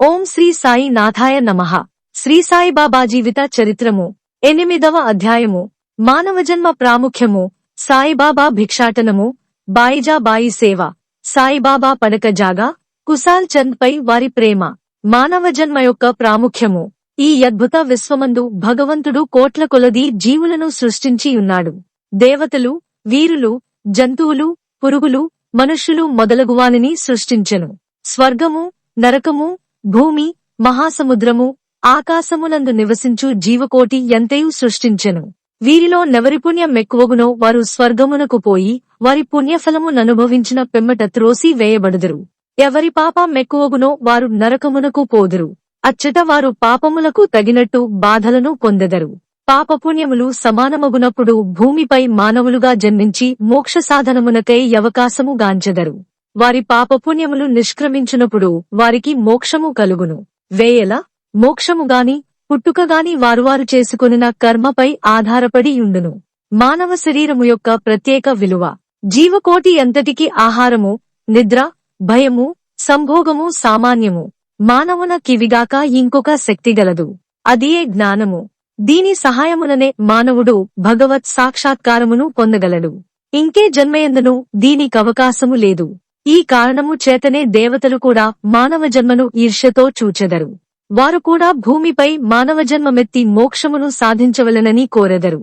ఓం శ్రీ సాయి నాథాయ నమః. శ్రీ సాయిబాబా జీవిత చరిత్రము. ఎనిమిదవ అధ్యాయము. మానవ జన్మ ప్రాముఖ్యము. సాయిబాబా భిక్షాటనము. బాయిజా బాయి సేవ. సాయిబాబా పడక జాగా. కుశాల్ చంద్ పై వారి ప్రేమ. మానవ జన్మ యొక్క ప్రాముఖ్యము. ఈ అద్భుత విశ్వమందు భగవంతుడు కోట్ల కొలది జీవులను సృష్టించి ఉన్నాడు. దేవతలు వీరులు జంతువులు పురుగులు మనుష్యులు మొదలగువానిని సృష్టించెను. స్వర్గము నరకము భూమి మహాసముద్రము ఆకాశమునందు నివసించు జీవకోటి ఎంతయు సృష్టించెను. వీరిలో నెవరి పుణ్యం ఎక్కువగునో వారు స్వర్గమునకు పోయి వారి పుణ్యఫలముననుభవించిన పెమ్మట పిమ్మట త్రోసి వేయబడుదురు. ఎవరి పాపం మెక్కువగునో వారు నరకమునకు పోదురు. అచ్చట వారు పాపములకు తగినట్టు బాధలను పొందెదరు. పాపపుణ్యములు సమానమగునప్పుడు భూమిపై మానవులుగా జన్మించి మోక్ష సాధనమునకై అవకాశము గాంచెదరు. వారి పాపపుణ్యములు నిష్క్రమించునప్పుడు వారికి మోక్షము కలుగును. వేయల మోక్షముగాని పుట్టుకగాని వారువారు చేసుకొనిన కర్మపై ఆధారపడి ఉండును. మానవ శరీరము యొక్క ప్రత్యేక విలువ. జీవకోటి ఎంతటికి ఆహారము నిద్ర భయము సంభోగము సామాన్యము. మానవున కివిగాక ఇంకొక శక్తి గలదు. అదియే జ్ఞానము. దీని సహాయముననే మానవుడు భగవత్ సాక్షాత్కారమును పొందగలడు. ఇంకే జన్మయందును దీనికవకాశము లేదు. ఈ కారణము చేతనే దేవతలు కూడా మానవ జన్మను ఈర్ష్యతో చూచెదరు. వారు కూడా భూమిపై మానవ జన్మమెత్తి మోక్షమును సాధించవలెనని కోరెదరు.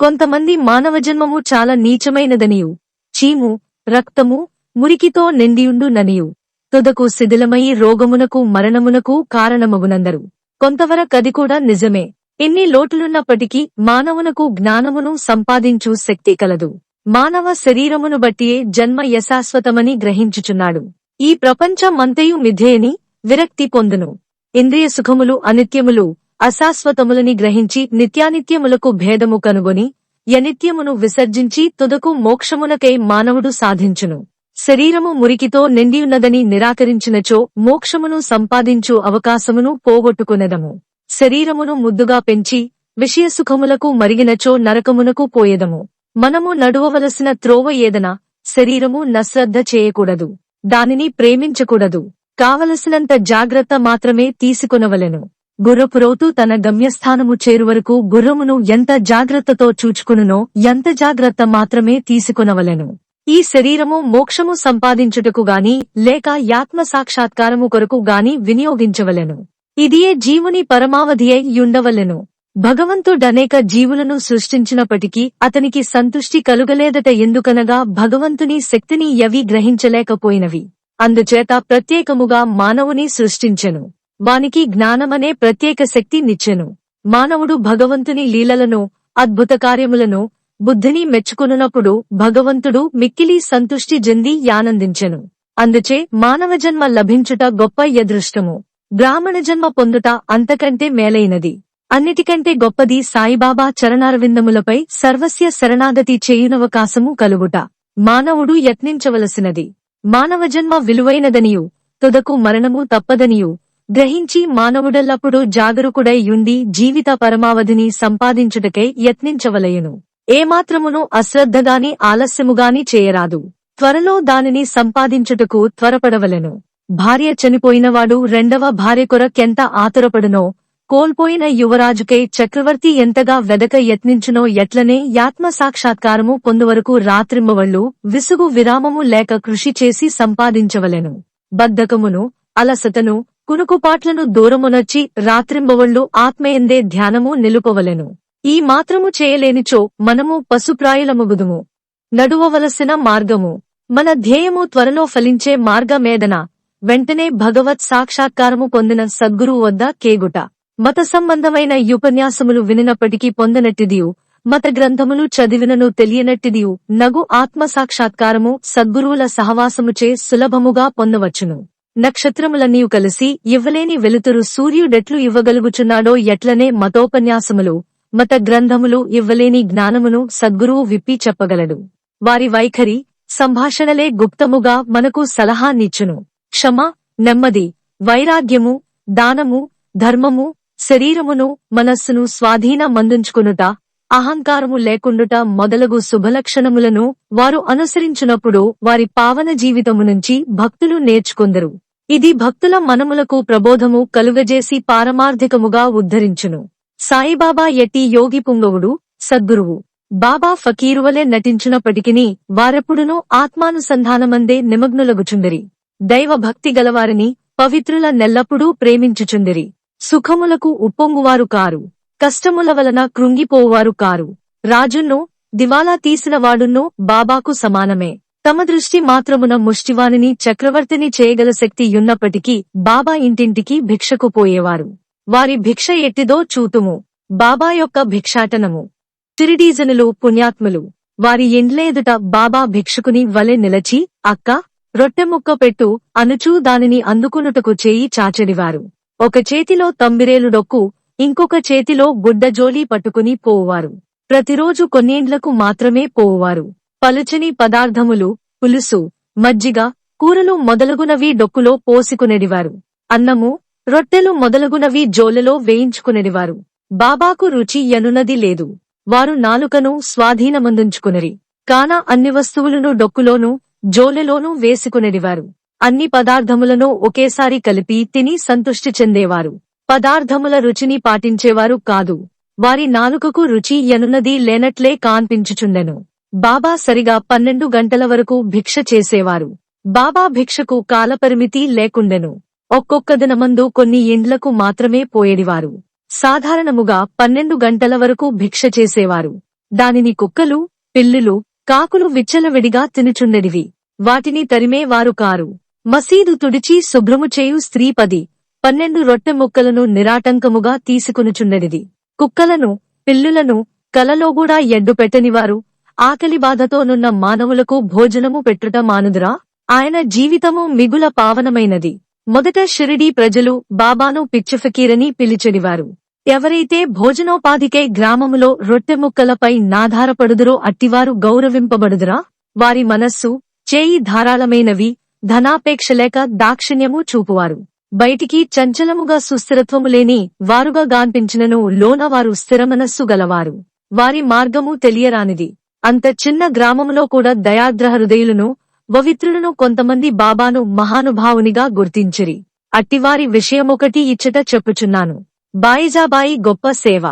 కొంతమంది మానవ జన్మము చాలా నీచమైనదనియు. చీము రక్తము మురికితో నిండియుండుననియు తుదకు శిథిలమయి రోగమునకు మరణమునకు కారణమగునందరు. కొంతవరకది కూడా నిజమే. ఎన్ని లోటులున్నప్పటికీ మానవునకు జ్ఞానమును సంపాదించు శక్తి కలదు. మానవ శరీరమును బట్టియే జన్మ యశాశ్వతమని గ్రహించుచున్నాడు. ఈ ప్రపంచమంతయు మిథేని విరక్తి పొందును. ఇంద్రియ సుఖములు అనిత్యములు అశాశ్వతములని గ్రహించి నిత్యానిత్యములకు భేదము కనుగొని యనిత్యమును విసర్జించి తుదకు మోక్షమునకై మానవుడు సాధించును. శరీరము మురికితో నిండియున్నదని నిరాకరించినచో మోక్షమును సంపాదించు అవకాశమును పోగొట్టుకునెదము. శరీరమును ముద్దుగా పెంచి విషయసుఖములకు మరిగినచో నరకమునకు పోయేదము. మనము నడువవలసిన త్రోవ ఏదన శరీరము నశ్రద్ధ చేయకూడదు. దానిని ప్రేమించకూడదు. కావలసినంత జాగ్రత్త మాత్రమే తీసుకొనవలెను. గుర్రపురోతు తన గమ్యస్థానము చేరువరకు గుర్రమును ఎంత జాగ్రత్తతో చూచుకునునో ఎంత జాగ్రత్త మాత్రమే తీసుకునవలెను. ఈ శరీరము మోక్షము సంపాదించుటకు గాని లేక యాత్మ సాక్షాత్కారము కొరకు గాని వినియోగించవలెను. ఇదియే జీవుని పరమావధి అయి యుండవలెను భగవంతుడనేక జీవులను సృష్టించినప్పటికీ అతనికి సంతుష్టి కలుగలేదట ఎందుకనగా భగవంతుని శక్తిని యవి గ్రహించలేకపోయినవి. అందుచేత ప్రత్యేకముగా మానవుని సృష్టించెను. వానికి జ్ఞానమనే ప్రత్యేక శక్తి నిచ్చెను. మానవుడు భగవంతుని లీలలను అద్భుత కార్యములను బుద్ధిని మెచ్చుకునున్నప్పుడు భగవంతుడు మిక్కిలి సంతుష్టి జంది యానందించెను. అందుచే మానవ జన్మ లభించుట గొప్ప యదృష్టము. బ్రాహ్మణ జన్మ పొందుట అంతకంటే మేలైనది. అన్నిటికంటే గొప్పది సాయిబాబా చరణారవిందములపై సర్వస్య శరణాగతి చేయునవకాశము కలుగుట. మానవుడు యత్నించవలసినది. మానవ జన్మ విలువైనదనియు తుదకు మరణము తప్పదనియు గ్రహించి మానవుడెల్లప్పుడూ జాగరూకుడై యుండి జీవిత పరమావధిని సంపాదించుటకై యత్నించవలయును. ఏమాత్రమును అశ్రద్ధగాని ఆలస్యముగాని చేయరాదు. త్వరలో దానిని సంపాదించుటకు త్వరపడవలెను. భార్య చనిపోయినవాడు రెండవ భార్య కొరకెంత ఆతురపడునో కోల్పోయిన యువరాజుకై చక్రవర్తి ఎంతగా వెదక యత్నించునో ఎట్లనే యాత్మ సాక్షాత్కారము పొందువరకు రాత్రింబవళ్ళు విసుగు విరామము లేక కృషి చేసి సంపాదించవలెను. బద్ధకమును అలసతను కునుకుపాట్లను దూరమునొచ్చి రాత్రింబవళ్ళు ఆత్మయందే ధ్యానము నిలుపవలెను. ఈ మాత్రము చేయలేనిచో మనము పశుప్రాయులముగుదుము. నడువవలసిన మార్గము మన ధ్యేయము త్వరలో ఫలించే మార్గమేదన? వెంటనే భగవత్ సాక్షాత్కారము పొందిన సద్గురువు వద్ద కేగుట. మత సంబంధమైన ఉపన్యాసములు వినినప్పటికీ పొందనట్టిదియు. మత గ్రంథములు చదివినను తెలియనట్టిదియు. నగు ఆత్మ సాక్షాత్కారము సద్గురువుల సహవాసముచే సులభముగా పొందవచ్చును. నక్షత్రములన్నీయు కలిసి ఇవ్వలేని వెలుతురు సూర్యుడెట్లు ఇవ్వగలుగుచున్నాడో ఎట్లనే మతోపన్యాసములు మత గ్రంథములు ఇవ్వలేని జ్ఞానమును సద్గురువు విప్పి చెప్పగలడు. వారి వైఖరి సంభాషణలే గుప్తముగా మనకు సలహా నిచ్చును క్షమ నెమ్మది వైరాగ్యము దానము ధర్మము శరీరమును మనస్సును స్వాధీన మందుంచుకునుట అహంకారము లేకుండుట మొదలగు శుభలక్షణములను వారు అనుసరించినప్పుడు వారి పావన జీవితము నుంచి భక్తులు నేర్చుకొందరు. ఇది భక్తుల మనములకు ప్రబోధము కలుగజేసి పారమార్థికముగా ఉద్ధరించును. సాయిబాబా ఎట్టి యోగి పుంగవుడు సద్గురువు. బాబా ఫకీరువలే నటించినప్పటికిని వారెప్పుడునూ ఆత్మానుసంధానమందే నిమగ్నులగుచుండిరి. దైవభక్తి గలవారిని పవిత్రుల నెల్లప్పుడూ ప్రేమించుచుందిరి సుఖములకు ఉప్పొంగువారు కారు. కష్టముల వలన కృంగిపోవారు కారు. రాజున్నో దివాలా తీసినవాడున్నో బాబాకు సమానమే. తమ దృష్టి మాత్రమున ముష్టివానిని చక్రవర్తిని చేయగల శక్తి యున్నప్పటికీ బాబా ఇంటింటికి భిక్షకు పోయేవారు. వారి భిక్ష ఎట్టిదో చూతుము. బాబా యొక్క భిక్షాటనము. తిరిడీజనులు పుణ్యాత్ములు. వారి ఇండ్లేదుట బాబా భిక్షకుని వలె నిలచి అక్క రొట్టెముక్క పెట్టు అనుచూ దానిని అందుకునుటకు చేయి చాచడివారు. ఒక చేతిలో తంబిరేలు డొక్కు ఇంకొక చేతిలో గుడ్డజోలీ పట్టుకుని పోవువారు. ప్రతిరోజు కొన్నేండ్లకు మాత్రమే పోవువారు. పలుచని పదార్థములు పులుసు మజ్జిగ కూరలు మొదలగునవి డొక్కులో పోసుకునేడివారు. అన్నము రొట్టెలు మొదలగునవి జోలలో వేయించుకునేడివారు. బాబాకు రుచి ఎనునది లేదు. వారు నాలుకను స్వాధీనమందుంచుకునిరి. కాన అన్ని వస్తువులను డొక్కులోనూ జోలెలోనూ వేసుకునేడివారు. అన్ని పదార్థములను ఒకేసారి కలిపి తిని సంతుష్టి చెందేవారు. పదార్థముల రుచిని పాటించేవారు కాదు. వారి నాలుకకు రుచి ఎనున్నది లేనట్లే కాన్పించుచుండెను. బాబా సరిగా పన్నెండు గంటల వరకు భిక్ష చేసేవారు. బాబా భిక్షకు కాలపరిమితి లేకుండెను. ఒక్కొక్క దినమందు కొన్ని ఇండ్లకు మాత్రమే పోయేడివారు సాధారణముగా పన్నెండు గంటల వరకు భిక్ష చేసేవారు. దానిని కుక్కలు పిల్లులు కాకులు విచ్చలవిడిగా తినుచుండెడివి. వాటిని తరిమేవారు కారు. మసీదు తుడిచి శుభ్రము చేయు స్త్రీ పది. పన్నెండు రొట్టె ముక్కలను నిరాటంకముగా తీసుకునుచున్నది కుక్కలను పిల్లులను కలలోగూడా ఎడ్డు పెట్టనివారు. ఆకలి బాధతోనున్న మానవులకు భోజనము పెట్టుట మానుదురా? ఆయన జీవితము మిగుల పావనమైనది. మొదట షిరిడీ ప్రజలు బాబాను పిచ్చఫకీరని పిలిచెడివారు. ఎవరైతే భోజనోపాధికై గ్రామములో రొట్టె ముక్కలపై నాధారపడుదురో అట్టివారు గౌరవింపబడుదురా? వారి మనస్సు చేయి ధారాళమైనవి ధనాపేక్ష లేక దాక్షిణ్యము చూపువారు. బయటికి చంచలముగా సుస్థిరత్వము లేని వారుగా గాన్పించినను లోన వారు స్థిరమనస్సు గలవారు. వారి మార్గము తెలియరానిది. అంత చిన్న గ్రామములో కూడా దయాద్ర హృదయులను పవిత్రులను కొంతమంది బాబాను మహానుభావునిగా గుర్తించిరి. అట్టివారి విషయమొకటి ఇచ్చట చెప్పుచున్నాను. బాయిజాబాయి గొప్ప సేవ.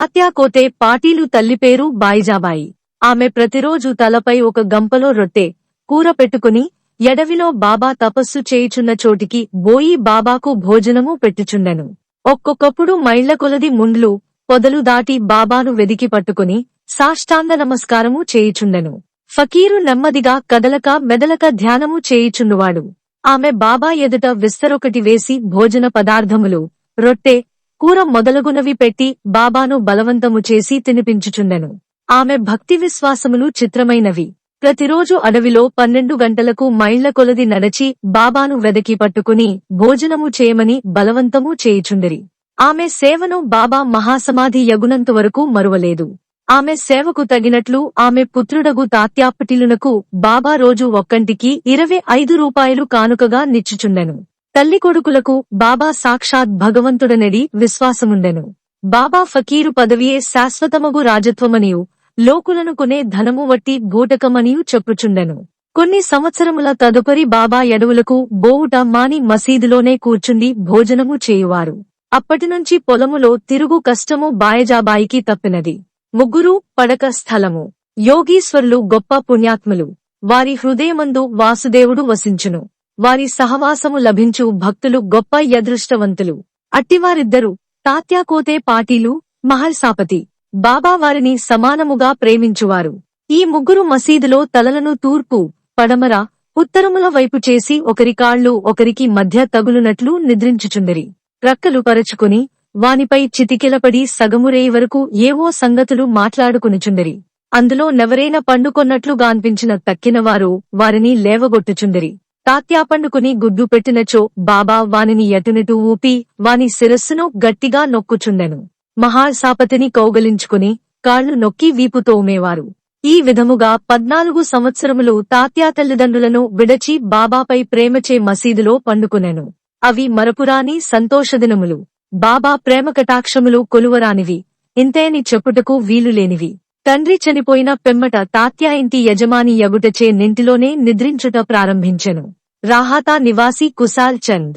అత్యాకోతే పాటీలు తల్లి పేరు బాయిజాబాయి. ఆమె ప్రతిరోజు తలపై ఒక గంపలో రొట్టె కూర పెట్టుకుని ఎడవిలో బాబా తపస్సు చేయుచున్న చోటికి బోయి బాబాకు భోజనము పెట్టుచుండెను. ఒక్కొక్కప్పుడు మైళ్ళ కొలది ముండ్లు పొదలు దాటి బాబాను వెదికి పట్టుకుని సాష్టాంగ నమస్కారము చేయుచుండెను. ఫకీరు నెమ్మదిగా కదలక మెదలక ధ్యానము చేయుచుండువాడు. ఆమె బాబా ఎదుట విస్తరొకటి వేసి భోజన పదార్థములు రొట్టె కూర మొదలగునవి పెట్టి బాబాను బలవంతము చేసి తినిపించుచుండెను. ఆమె భక్తి విశ్వాసములు చిత్రమైనవి. ప్రతిరోజు అడవిలో పన్నెండు గంటలకు మైళ్ళ కొలది నడచి బాబాను వెదకి పట్టుకుని భోజనము చేయమని బలవంతము చేయుచుండిరి. ఆమె సేవను బాబా మహాసమాధి యగునంత వరకు మరువలేదు. ఆమె సేవకు తగినట్లు ఆమె పుత్రుడగు తాత్యాపటిలునకు బాబా రోజు ఒక్కంటికి ఇరవై ఐదు రూపాయలు కానుకగా నిచ్చుచుండెను. తల్లి కొడుకులకు బాబా సాక్షాత్ భగవంతుడనడి విశ్వాసముండెను. బాబా ఫకీరు పదవియే శాశ్వతమగు రాజత్వమనియు లోకులను కొనే ధనము వట్టి బూటకమనియు చెప్పుచుండెను. కొన్ని సంవత్సరముల తదుపరి బాబా ఎడవులకు బోవుట మాని మసీదులోనే కూర్చుండి భోజనము చేయువారు. అప్పటినుంచి పొలములో తిరుగు కష్టము బాయజాబాయికి తప్పినది. ముగ్గురు పడక స్థలము. యోగీశ్వరులు గొప్ప పుణ్యాత్ములు. వారి హృదయమందు వాసుదేవుడు వసించును. వారి సహవాసము లభించు భక్తులు గొప్ప యదృష్టవంతులు. అట్టివారిద్దరు తాత్యాకోతే పాటీలు మహల్సాపతి బాబా వారిని సమానముగా ప్రేమించువారు. ఈ ముగ్గురు మసీదులో తలలను తూర్పు పడమర ఉత్తరముల వైపు చేసి ఒకరి కాళ్ళు ఒకరికి మధ్య తగులునట్లు నిద్రించుచుండిరి. ప్రక్కలు పరచుకుని వానిపై చితికిలపడి సగమురేయి వరకు ఏవో సంగతులు మాట్లాడుకునిచుండిరి. అందులో నెవరైనా పండుకొన్నట్లుగాన్పించిన తక్కినవారు వారిని లేవగొట్టుచుండిరి. తాత్యా పండుకుని గుడ్డు పెట్టినచో బాబా వానిని ఎటునిటు ఊపి వాని శిరస్సును గట్టిగా నొక్కుచుండెను. మహాసాపతిని కౌగలించుకుని కాళ్ళు నొక్కి వీపు తోమేవారు ఈ విధముగా పద్నాలుగు సంవత్సరములు తాత్యా తల్లిదండ్రులను విడచి బాబాపై ప్రేమచే మసీదులో పండుకునెను. అవి మరపురాని సంతోషదినములు. బాబా ప్రేమ కటాక్షములు కొలువరానివి. ఇంతేని చెప్పుటకు వీలులేనివి. తండ్రి చనిపోయిన పెమ్మట తాత్యా ఇంటి యజమాని యగుటచే నింటిలోనే నిద్రించుట ప్రారంభించెను. రాహాతా నివాసి కుశాల్ చంద్.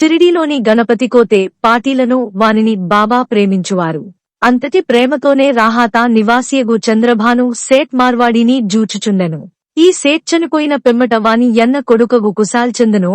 షిరిడీలోని గణపతి కోతే పాటీలను వానిని బాబా ప్రేమించువారు. అంతటి ప్రేమతోనే రాహాతా నివాసియగు చంద్రభాను సేట్ మార్వాడిని జూచుచుండెను. ఈ సేట్ చనిపోయిన పెమ్మట వాని ఎన్న కొడుకగు కుశాల్ చందను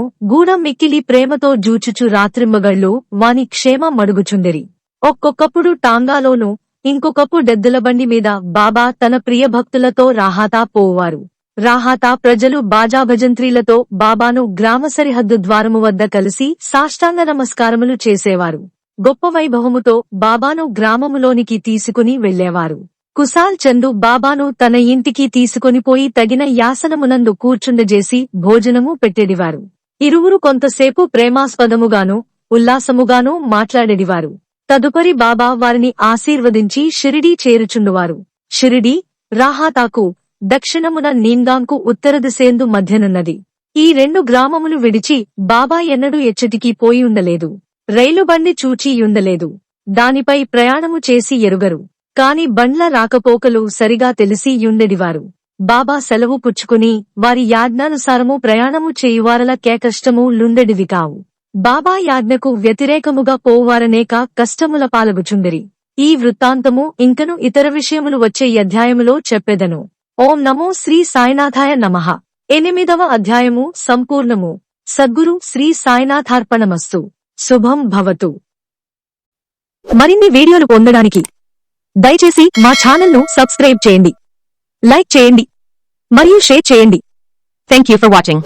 మిక్కిలి ప్రేమతో జూచుచు రాత్రింబగళ్ళు వాని క్షేమ మడుగుచుండిరి. ఒక్కొక్కప్పుడు టాంగాలోనూ ఇంకొకప్పుడు డెద్దుల బండి మీద బాబా తన ప్రియ భక్తులతో రాహాతా పోవారు రాహాతా ప్రజలు బాజా భజంత్రీలతో బాబాను గ్రామ సరిహద్దు ద్వారము వద్ద కలిసి సాష్టాంగ నమస్కారములు చేసేవారు. గొప్ప వైభవముతో బాబాను గ్రామములోనికి తీసుకుని వెళ్ళేవారు కుశాల్ చందు బాబాను తన ఇంటికి తీసుకొని పోయి తగిన యాసనమునందు కూర్చుండజేసి భోజనము పెట్టెడివారు ఇరువురు కొంతసేపు ప్రేమాస్పదముగాను ఉల్లాసముగాను మాట్లాడెడివారు తదుపరి బాబా వారిని ఆశీర్వదించి షిరిడీ చేరుచుండువారు. షిరిడీ రాహాతాకు దక్షిణమున నీంగాంకు ఉత్తర దిశేందు మధ్యనున్నది. ఈ రెండు గ్రామములు విడిచి బాబా ఎన్నడూ ఎచ్చటికి పోయి ఉండలేదు. రైలు బండి చూచియుండలేదు దానిపై ప్రయాణము చేసి ఎరుగరు. కాని బండ్ల రాకపోకలు సరిగా తెలిసి యుండెడివారు బాబా సెలవు పుచ్చుకుని వారి యాజ్ఞానుసారము ప్రయాణము చేయువారల కేకష్టము లుండెడివి కావు. బాబా యాజ్ఞకు వ్యతిరేకముగా పోవారనేక కష్టముల పాలగుచుండిరి. ఈ వృత్తాంతము ఇంకను ఇతర విషయములు వచ్చే అధ్యాయములో చెప్పెదను. ఓం నమో శ్రీ సాయినాథాయ నమ. ఎనిమిదవ అధ్యాయము సంపూర్ణము. సద్గురు శ్రీ సాయినాథార్పణమస్తు. శుభం భవతు. మరిన్ని వీడియోలు పొందడానికి దయచేసి మా ఛానల్ను సబ్స్క్రైబ్ చేయండి. లైక్ చేయండి. మరియు షేర్ చేయండి. Thank you for watching